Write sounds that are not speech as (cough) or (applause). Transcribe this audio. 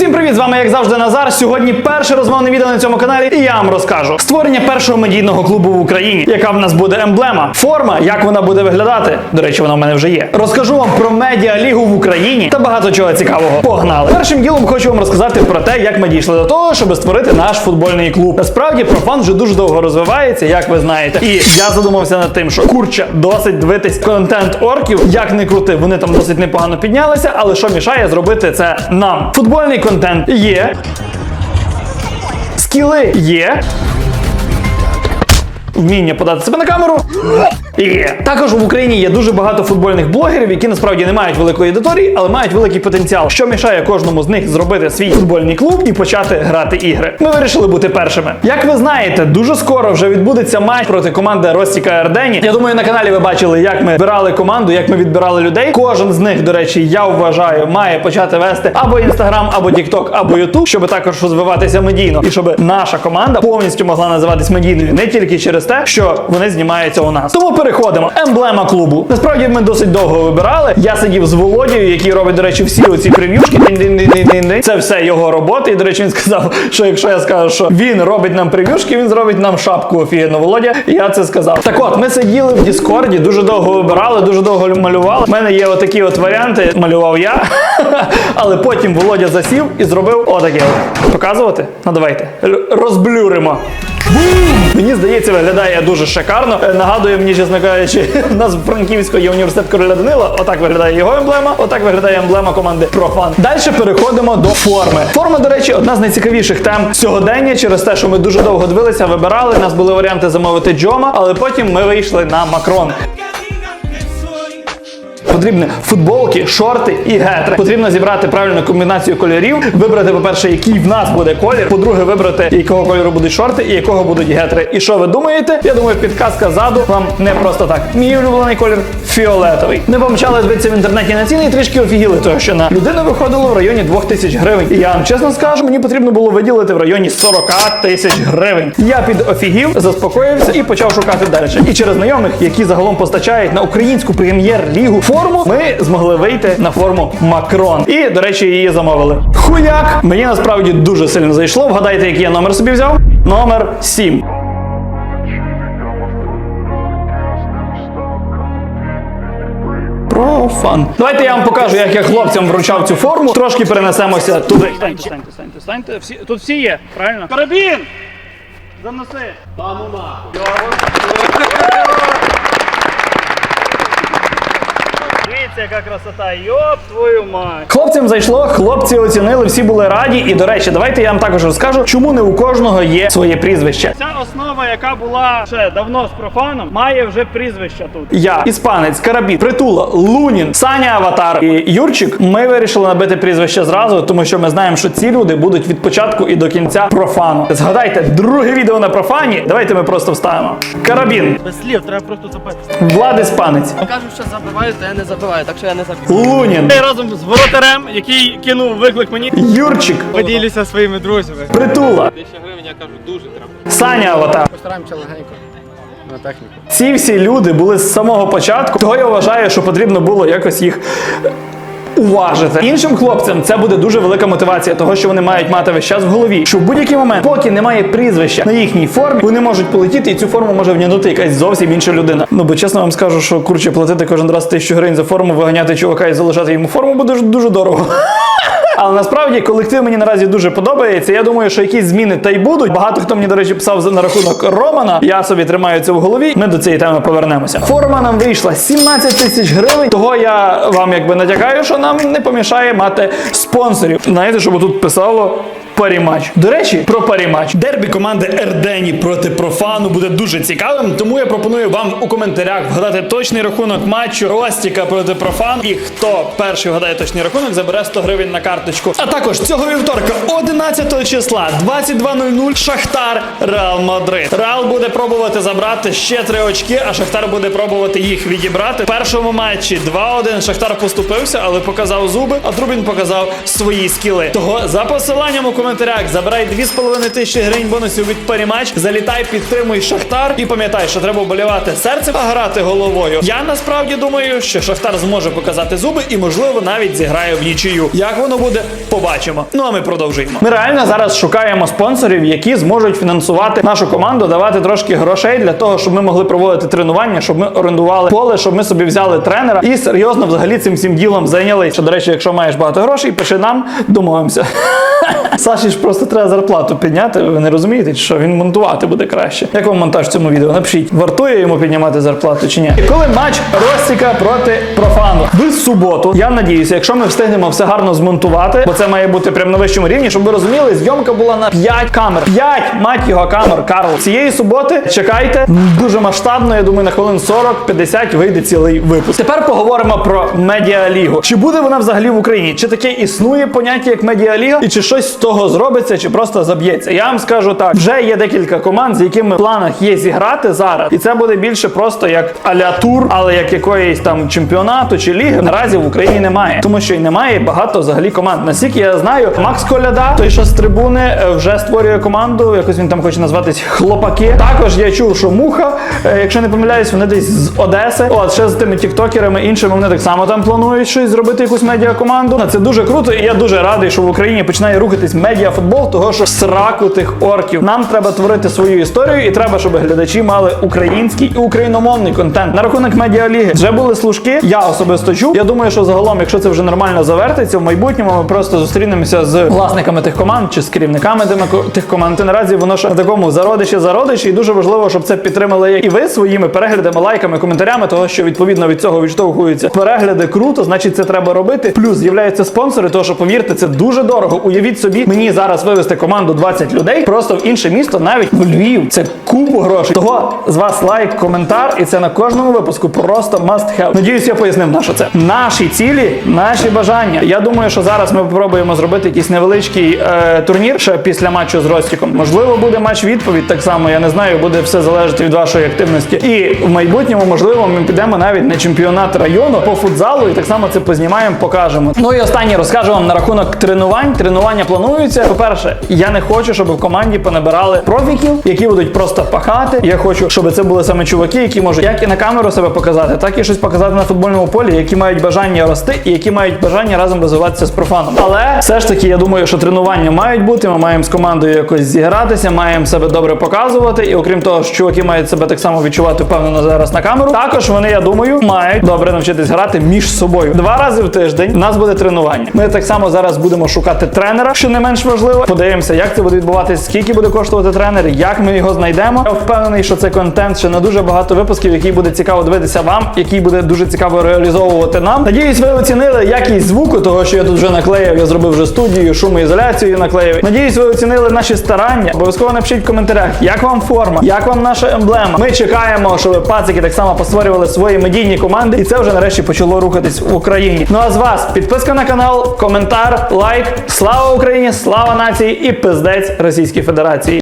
Всім привіт! З вами, як завжди, Назар. Сьогодні перше розмовне відео на цьому каналі, і я вам розкажу створення першого медійного клубу в Україні, яка в нас буде емблема, форма, як вона буде виглядати. До речі, вона в мене вже є. Розкажу вам про медіалігу в Україні та багато чого цікавого. Погнали! Першим ділом хочу вам розказати про те, як ми дійшли до того, щоб створити наш футбольний клуб. Насправді профан вже дуже довго розвивається, як ви знаєте. І я задумався над тим, що курча досить дивитись контент орків. Як не крути, вони там досить непогано піднялися, але що мішає зробити це нам? Футбольний контент є. Скіли є. Вміння подати себе на камеру є. Також в Україні є дуже багато футбольних блогерів, які насправді не мають великої аудиторії, але мають великий потенціал, що мішає кожному з них зробити свій футбольний клуб і почати грати ігри. Ми вирішили бути першими. Як ви знаєте, дуже скоро вже відбудеться матч проти команди Ростіка Ердені. Я думаю, на каналі ви бачили, як ми збирали команду, як ми відбирали людей. Кожен з них, до речі, я вважаю, має почати вести або інстаграм, або Тікток, або Ютуб, щоб також розвиватися медійно, і щоб наша команда повністю могла називатись медійною не тільки через те, що вони знімаються у нас. Тому переходимо. Емблема клубу. Насправді ми досить довго вибирали. Я сидів з Володією, який робить, до речі, всі оці прев'юшки. Це все його робота. І, до речі, він сказав, що якщо я скажу, що він робить нам прев'юшки, він зробить нам шапку офігенно. Володя. Я це сказав. Так от, ми сиділи в Діскорді, дуже довго вибирали, дуже довго малювали. У мене є отакі от варіанти. Малював я. (laughs) Але потім Володя засів і зробив отаке. Показувати? Ну давайте. Л- Мені здається, виглядає дуже шикарно. Е, Нагадує мені, чесно кажучи, у (laughs) нас в Франківську є університет короля Данила. Отак виглядає його емблема, отак виглядає емблема команди Профан. Далі переходимо до форми. Форма, до речі, одна з найцікавіших тем сьогодення через те, що ми дуже довго дивилися, вибирали. У нас були варіанти замовити Джома, але потім ми вийшли на Макрон. Потрібні футболки, шорти і гетри. Потрібно зібрати правильну комбінацію кольорів. Вибрати, по-перше, який в нас буде колір. По-друге, вибрати, якого кольору будуть шорти і якого будуть гетри. І що ви думаєте? Я думаю, підказка ззаду вам не просто так. Мій улюблений колір фіолетовий. Не помчали дивитися в інтернеті на ціни і трішки офігіли, тому що на людину виходило в районі 2000 гривень. І я вам чесно скажу, мені потрібно було виділити в районі 40 тисяч гривень. Я під офігів, заспокоївся і почав шукати далі. І через знайомих, які загалом постачають на українську прем'єр-лігу форму, ми змогли вийти на форму Макрон. І, до речі, її замовили. Хуяк! Мені насправді дуже сильно зайшло. Вгадайте, який я номер собі взяв? Номер 7. Профан. Давайте я вам покажу, як я хлопцям вручав цю форму. Трошки перенесемося туди. Станьте, станьте, станьте, станьте. Всі, тут всі є, правильно? Карабін! Заноси! Та ну Дивіться, яка красота, йоп твою мать. Хлопцям зайшло, хлопці оцінили, всі були раді. І до речі, давайте я вам також розкажу, чому не у кожного є своє прізвище. Ця основа, яка була ще давно з профаном, має вже прізвище тут. Я, іспанець, Карабін, Притула, Лунін, Саня Аватар і Юрчик. Ми вирішили набити прізвище зразу, тому що ми знаємо, що ці люди будуть від початку і до кінця профану. Згадайте, друге відео на профані. Давайте ми просто вставимо. Карабін, Без слів, треба просто запити. Влад Іспанець, Кажуть, що забиваю, то я не забиваю, так що я не забіг. Лунін, Ти разом з воротарем, який кинув виклик мені. Юрчик, Поділюся своїми друзями. Притула, Тисяча гривень, я кажу, дуже треба. Саня Аватар. Постараємося легенько на техніку. Ці всі люди були з самого початку. Того я вважаю, що потрібно було якось їх. Уважити іншим хлопцям це буде дуже велика мотивація, того що вони мають мати весь час в голові, що в будь-який момент, поки немає прізвища на їхній формі, вони можуть полетіти, і цю форму може внянути якась зовсім інша людина. Ну бо чесно вам скажу, що курче платити кожен раз тисячу гривень за форму, виганяти чувака і залишати йому форму буде дуже, дорого. Але насправді колектив мені наразі дуже подобається. Я думаю, що якісь зміни та й будуть. Багато хто мені, до речі, писав на рахунок Романа. Я собі тримаю це в голові. Ми до цієї теми повернемося. Форма нам вийшла 17 тисяч гривень. Того я вам якби натякаю, що нам не помішає мати спонсорів. Знаєте, щоб тут писало. Парімач. До речі, про парімач. Дербі команди Ердені проти профану буде дуже цікавим. Тому я пропоную вам у коментарях вгадати точний рахунок матчу Ростіка проти профан. І хто перший вгадає точний рахунок, забере 100 гривень на карточку. А також цього вівторка, 11 числа, 22.00, Шахтар Реал Мадрид. Реал буде пробувати забрати ще три очки, а Шахтар буде пробувати їх відібрати. В першому матчі 2-1 Шахтар поступився, але показав зуби, а Трубін показав свої скіли. Того за посиланням у коментарях коментарях, забирай 2,5 тисячі гривень бонусів від Парімач, залітай, підтримуй Шахтар і пам'ятай, що треба вболівати серцем, а грати головою. Я насправді думаю, що Шахтар зможе показати зуби і, можливо, навіть зіграє в нічию. Як воно буде, побачимо. Ну а ми продовжуємо. Ми реально зараз шукаємо спонсорів, які зможуть фінансувати нашу команду, давати трошки грошей для того, щоб ми могли проводити тренування, щоб ми орендували поле, щоб ми собі взяли тренера і серйозно взагалі цим всім ділом зайнялися. Що, до речі, якщо маєш багато грошей, пиши нам, домовимося. (laughs) Саші ж просто треба зарплату підняти. Ви не розумієте, що він монтувати буде краще. Як вам монтаж в цьому відео? Напишіть, вартує йому піднімати зарплату чи ні? І коли матч Ростіка проти профану в суботу, я надіюся, якщо ми встигнемо все гарно змонтувати, бо це має бути прямо на вищому рівні, щоб ви розуміли, зйомка була на 5 камер. 5, мать його камер, Карл. Цієї суботи чекайте дуже масштабно. Я думаю, на хвилин 40-50 вийде цілий випуск. Тепер поговоримо про медіалігу. Чи буде вона взагалі в Україні? Чи таке існує поняття як медіаліга? І чи щось з того зробиться, чи просто заб'ється? Я вам скажу так: вже є декілька команд, з якими в планах є зіграти зараз, і це буде більше просто як аля тур, але як якоїсь там чемпіонату чи ліги наразі в Україні немає, тому що і немає багато взагалі команд. Наскільки я знаю, Макс Коляда, той що з трибуни, е, вже створює команду. Якось він там хоче назватись хлопаки. Також я чув, що муха, е, якщо не помиляюсь, вони десь з Одеси. От ще з тими тіктокерами іншими вони так само там планують щось зробити, якусь медіакоманду. Це дуже круто, і я дуже радий, що в Україні починає рухатись медіафутбол, того що сраку тих орків. Нам треба творити свою історію, і треба, щоб глядачі мали український і україномовний контент. На рахунок медіаліги вже були служки. Я особисто чув. Я думаю, що загалом, якщо це вже нормально завертиться, в майбутньому ми просто зустрінемося з власниками тих команд чи з керівниками тих команд. І наразі воно ще на такому зародиші зародиші, і дуже важливо, щоб це підтримали і ви своїми переглядами, лайками, коментарями, того що відповідно від цього відштовхуються перегляди. Круто, значить, це треба робити. Плюс з'являються спонсори, того що повірте, це дуже дорого. Уявіть собі, мені зараз вивести команду 20 людей просто в інше місто, навіть в Львів. Це купу грошей. Того з вас лайк, коментар, і це на кожному випуску просто must have. Надіюсь, я пояснив на що це. Наші цілі, наші бажання. Я думаю, що зараз ми спробуємо зробити якийсь невеличкий е, турнір ще після матчу з Ростіком. Можливо, буде матч відповідь так само. Я не знаю, буде все залежати від вашої активності. І в майбутньому, можливо, ми підемо навіть на чемпіонат району по футзалу, і так само це познімаємо, покажемо. Ну і останнє розкажу вам на рахунок тренувань. Тренування плануються. По-перше, я не хочу, щоб в команді понабирали профіків, які будуть просто пахати. Я хочу, щоб це були саме чуваки, які можуть як і на камеру себе показати, так і щось показати на футбольному полі, які мають бажання рости і які мають бажання разом розвиватися з профаном. Але все ж таки, я думаю, що тренування мають бути. Ми маємо з командою якось зігратися, маємо себе добре показувати. І окрім того, що чуваки мають себе так само відчувати впевнено зараз на камеру. Також вони, я думаю, мають добре навчитись грати між собою. Два рази в тиждень у нас буде тренування. Ми так само зараз будемо шукати тренера, що не менш важливо. Подивимося, як це буде відбуватися, скільки буде коштувати тренер, як ми його знайдемо. Я впевнений, що це контент ще на дуже багато випусків, який буде цікаво дивитися вам, який буде дуже цікаво реалізовувати нам. Надіюсь, ви оцінили якість звуку, того що я тут вже наклеїв. Я зробив вже студію, шумоізоляцію наклеїв. Надіюсь, ви оцінили наші старання. Обов'язково напишіть в коментарях, як вам форма, як вам наша емблема. Ми чекаємо, щоб пацики так само постворювали свої медійні команди, і це вже нарешті почало рухатись в Україні. Ну а з вас підписка на канал, коментар, лайк. Слава Україні, слава нації і пиздець Російській Федерації.